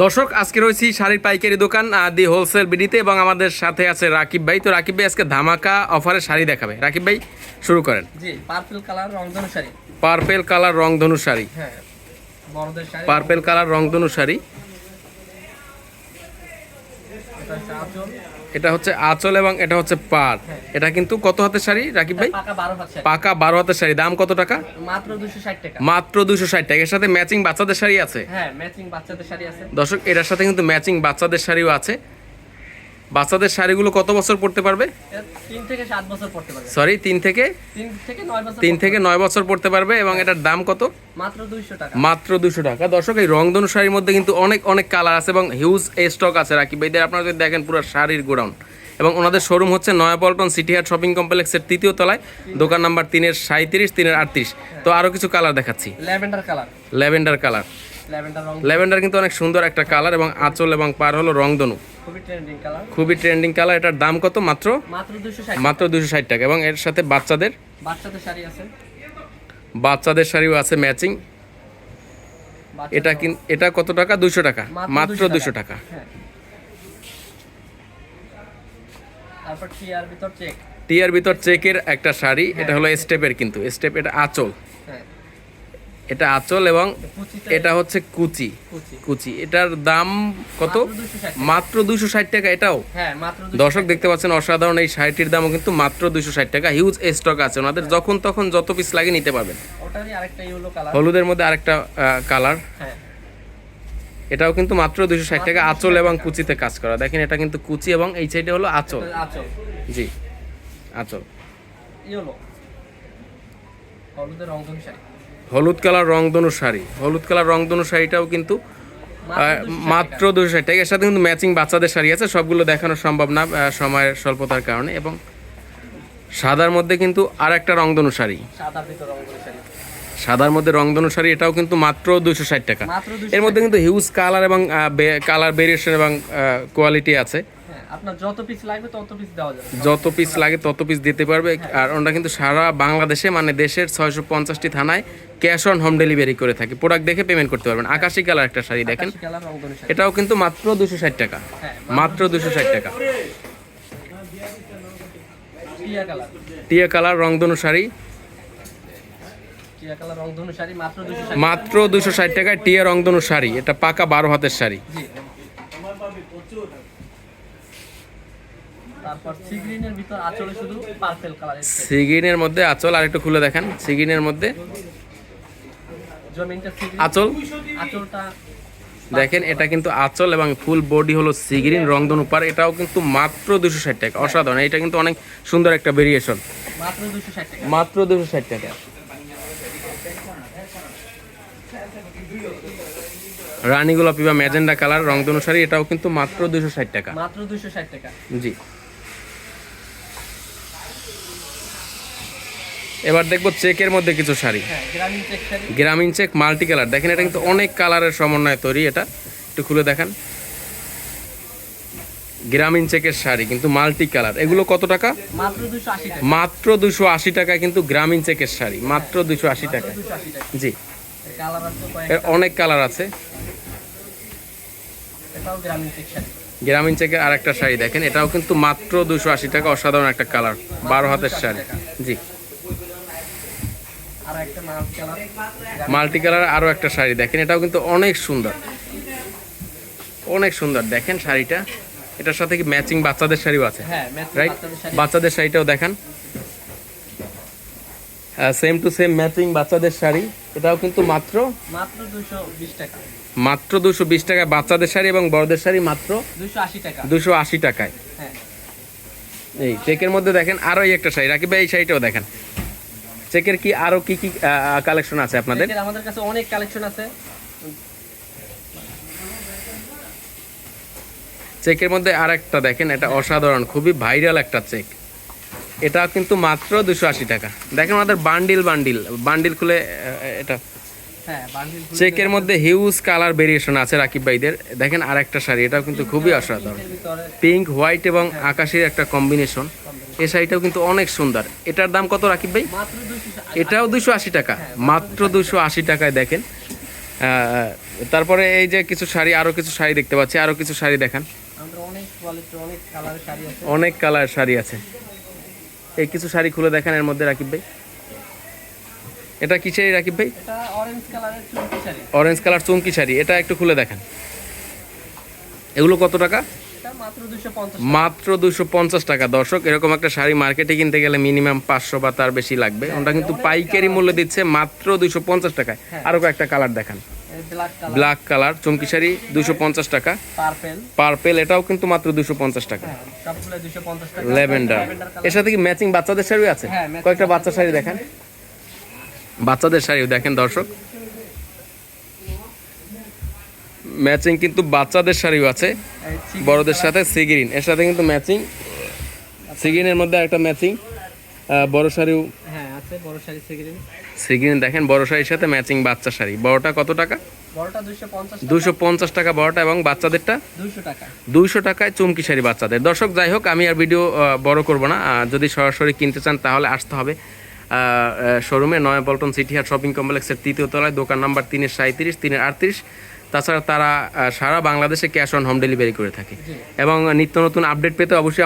দর্শক আজকে রয়েছি শাড়ির পাইকারি দোকান দি হোলসেল বিডিতে এবং আমাদের সাথে আছে রাকিব ভাই। তো রাকিব ভাই আজকে ধামাকা অফারে শাড়ি দেখাবে। রাকিব ভাই শুরু করেন। জি পার্পল কালার রংধনু শাড়ি। পার্পেল কালার রংধনু শাড়ি। হ্যাঁ বড়দের শাড়ি। পার্পেল কালার রংধনু শাড়ি। এটা এটা হচ্ছে আঁচল এবং এটা হচ্ছে পার। এটা কিন্তু কত হাতের শাড়ি রাকিব ভাই? পাকা বারো হাতের শাড়ি। দাম কত টাকা? মাত্র দুশো ষাট টাকা। মাত্র দুশো ষাট টাকা। এর সাথে ম্যাচিং বাচ্চাদের শাড়ি আছে? হ্যাঁ ম্যাচিং বাচ্চাদের শাড়ি আছে। দর্শক এটার সাথে কিন্তু ম্যাচিং বাচ্চাদের শাড়িও আছে। বাচ্চাদের শাড়িগুলো কত বছর পড়তে পারবে? তিন থেকে সাত বছর পড়তে পারবে। সরি তিন থেকে? তিন থেকে নয় বছর পড়তে পারবে। এবং এটার দাম কত? মাত্র দুইশো টাকা। মাত্র দুশো টাকা। দর্শক এই রংধনু শাড়ির মধ্যে কিন্তু অনেক অনেক কালার আছে এবং হিউজ স্টক আছে। রাকিব ভাইদের আপনারা যদি দেখেন পুরো শাড়ির গোডাউন। এবং ওনাদের শোরুম হচ্ছে নয়াপল্টন সিটি হাট শপিং কমপ্লেক্সের তৃতীয় তলায় দোকান নাম্বার তিনের সাঁত্রিশ তিনের আটত্রিশ। তো আরও কিছু কালার দেখাচ্ছি। Lavender colour lavender colour lavender lavender কিন্তু অনেক সুন্দর একটা কালার এবং আঁচল এবং পার হলো রংধনু। খুবই ট্রেন্ডিং কালার এটার দাম কত? মাত্র? মাত্র দুশো ষাট। টাকা। এবং এর সাথে বাচ্চাদের? বাচ্চাদের শাড়িও আছে ম্যাচিং এটা এটা কত টাকা? দুশো টাকা। মাত্র মাত্র 200 দুশো টাকা। হ্যাঁ। টিয়ার ভিতর টিয়ার ভিতর চেকের একটা শাড়ি। এটা হলো স্টেপের কিন্তু। স্টেপ এটা আঁচল। হ্যাঁ এটা আঁচল এবং এটা হচ্ছে কুচি। কুচি। এটার দাম কত? মাত্র 260 মাত্র দুশো ষাট টাকা এটাও? হ্যাঁ দর্শক দেখতে পাচ্ছেন অসাধারণ এই শাড়িটির দামও কিন্তু মাত্র দুশো ষাট টাকা। হিউজ স্টক আছে। ওনাদের যখন তখন যত পিস লাগে নিতে পারবেন। হলুদের মধ্যে আরেকটা কালার হ্যাঁ। এটাও কিন্তু মাত্র দুশো ষাট টাকা। আঁচল এবং কুচিতে কাজ করা। দেখেন এটা কিন্তু কুচি এবং এই সাইডে হলো আঁচল। আচল। জি আঁচল। হলুদের শাড়ি। হলুদ কালার রংধনু শাড়ি। হলুদ কালার রংধনু শাড়িটাও কিন্তু মাত্র দুশো ষাট টাকা। এর সাথে কিন্তু ম্যাচিং বাচ্চাদের শাড়ি আছে সবগুলো দেখানো সম্ভব না সময়ের স্বল্পতার কারণে। এবং সাদার মধ্যে কিন্তু আর একটা রংধনু শাড়ি। সাদার শাড়ি। সাদার মধ্যে রংধনু শাড়ি এটাও কিন্তু মাত্র দুশো ষাট টাকা। এর মধ্যে কিন্তু হিউজ কালার এবং কালার ভেরিয়েশন এবং কোয়ালিটি আছে। আপনার যত পিস লাগবে তত পিস দেওয়া যাবে। যত পিস লাগে তত পিস দিতে পারবে। আর ওরা কিন্তু সারা বাংলাদেশে মানে দেশের ছয়শো পঞ্চাশটি থানায় ক্যাশ অন হোম ডেলিভারি করে থাকে। প্রোডাক্ট দেখে পেমেন্ট করতে পারবেন। আকাশি কালার একটা শাড়ি দেখেন। এটাও কিন্তু মাত্র দুশো ষাট টাকা। হ্যাঁ মাত্র দুশো ষাট টাকা। টিয়া কালার। রংধনু শাড়ি। মাত্র দুশো ষাট টাকায় টিয়া রংধনু শাড়ি। এটা পাকা বারো হাতের শাড়ি। তারপর সি গ্রিনের ভিতর আঁচলে শুধু পার্পেল কালার সিগিনের মধ্যে আঁচল আর একটু খুলে দেখেন। সিগিনের মধ্যে জমিনটা সি আঁচল। আঁচলটা দেখেন এটা কিন্তু আঁচল এবং ফুল বডি হলো সিগ্রিন রংধনু পার এটাও কিন্তু মাত্র দুশো ষাট টাকা। অসাধারণ। এটা কিন্তু অনেক সুন্দর একটা ভেরিয়েশন মাত্র দুশো ষাট টাকা। মাত্র দুশো ষাট টাকা। রানী গোলাপি বা ম্যাজেন্ডা কালার রংধনু শাড়ি এটাও কিন্তু মাত্র দুশো ষাট টাকা। মাত্র দুশো ষাট টাকা। জি। এবার দেখব চেকের মধ্যে কিছু শাড়ি। হ্যাঁ গ্রামীণ চেক শাড়ি। গ্রামীণ চেক মাল্টি কালার। দেখেন এটা কিন্তু অনেক কালারের সমন্বয়ে তৈরি এটা। একটু খুলে দেখান। গ্রামীণ চেকের শাড়ি কিন্তু মাল্টি কালার। এগুলো কত টাকা? মাত্র দুশো আশি টাকা। কিন্তু গ্রামীণ চেকের শাড়ি। মাত্র দুশো আশি টাকা। জি। এর অনেক কালার আছে। গ্রামীণ গ্রামীণ চেকের আর একটা শাড়ি দেখেন। এটাও কিন্তু মাত্র দুশো আশি টাকা। অসাধারণ একটা কালার। বারো হাতের শাড়ি। জি আর একটা মাল কালার মাল্টি কালার আরও একটা শাড়ি দেখেন এটাও কিন্তু অনেক সুন্দর। অনেক সুন্দর। দেখেন শাড়িটা। এটার সাথে কি ম্যাচিং বাচ্চাদের শাড়িও আছে? হ্যাঁ রাইট বাচ্চাদের শাড়িটাও দেখান। সেম টু সেম ম্যাচিং বাচ্চাদের শাড়ি। এটাও কিন্তু মাত্র মাত্র দুশো বিশ টাকা। মাত্র দুশো বিশ টাকায় বাচ্চাদের শাড়ি এবং বড়দের শাড়ি মাত্র দুশো আশি টাকা। দুশো আশি টাকায়। হ্যাঁ। এই চেকের মধ্যে দেখেন আরও একটা শাড়ি। রাকিব ভাই এই শাড়িটাও দেখেন। চেকের কি আরও কি কি কালেকশন আছে আপনাদের? আমাদের কাছে অনেক কালেকশন আছে। চেকের মধ্যে আর একটা দেখেন এটা অসাধারণ খুবই ভাইরাল একটা চেক। এটা কিন্তু মাত্র দুশো আশি টাকা। দেখেন আমাদের বান্ডিল বান্ডিল বান্ডিল খুলে এটা। হ্যাঁ চেকের মধ্যে হিউজ কালার ভেরিয়েশন আছে রাকিব ভাইদের। দেখেন আর একটা শাড়ি এটাও কিন্তু খুবই অসাধারণ। পিঙ্ক হোয়াইট এবং আকাশের একটা কম্বিনেশন এই শাড়িটাও কিন্তু অনেক সুন্দর। এটার দাম কত রাকিব ভাই? এটাও দুশো আশি টাকা। মাত্র দুশো আশি টাকায় দেখেন। তারপরে এই যে কিছু শাড়ি আরও কিছু শাড়ি দেখতে পাচ্ছি। আরও কিছু শাড়ি দেখান। অনেক কালার শাড়ি আছে। এই কিছু শাড়ি খুলে দেখেন এর মধ্যে রাকিব ভাই। এটা কি শাড়ি রাকিব ভাই? অরেঞ্জ কালার চুমকি শাড়ি। এটা একটু খুলে দেখেন। এগুলো কত টাকা? মাত্র দুশো পঞ্চাশ টাকা। দর্শক এরকম একটা শাড়ি মার্কেটে কিনতে গেলে মিনিমাম পাঁচশো বা তার বেশি লাগবে। ওটা কিন্তু পাইকারি মূল্য দিচ্ছে মাত্র দুশো পঞ্চাশ টাকায়। আরও কয়েকটা কালার দেখান। Black colour. চুমকি শাড়ি দুশো পঞ্চাশ টাকা। পার্পেল। এটাও কিন্তু মাত্র দুশো পঞ্চাশ টাকা। হ্যাঁ ল্যাভেন্ডার। এর সাথে কি ম্যাচিং বাচ্চাদের শাড়িও আছে? হ্যাঁ, কয়েকটা বাচ্চা শাড়ি দেখেন। বাচ্চাদের শাড়িও দেখেন দর্শক। ম্যাচিং কিন্তু বাচ্চাদের শাড়িও আছে বড়দের সাথে সিগ্রিন। এর সাথে কিন্তু ম্যাচিং। সিগ্রিনের মধ্যে একটা ম্যাচিং বড় শাড়িও। হ্যাঁ আছে বড় শাড়ি সেগ্রিন। সিগ্রিন দেখেন বড় শাড়ির সাথে ম্যাচিং বাচ্চা শাড়ি। বড়টা কত টাকা? বড়টা দুশো পঞ্চাশ টাকা। বড়টা এবং বাচ্চাদেরটা? দুশো দুইশো টাকায় চুমকি শাড়ি বাচ্চাদের। দর্শক যাই হোক আমি আর ভিডিও বড় করব না। যদি সরাসরি কিনতে চান তাহলে আসতে হবে। শোরুমে নয়া পল্টন সিটি হাট শপিং কমপ্লেক্সের তৃতীয় তলায় দোকান নাম্বার তিনের সাঁত্রিশ তিনের আটত্রিশ। তাছাড়া তারা সারা বাংলাদেশে ক্যাশ অন হোম ডেলিভারি করে থাকে। এবং নিত্য নতুন আপডেট পেতে অবশ্যই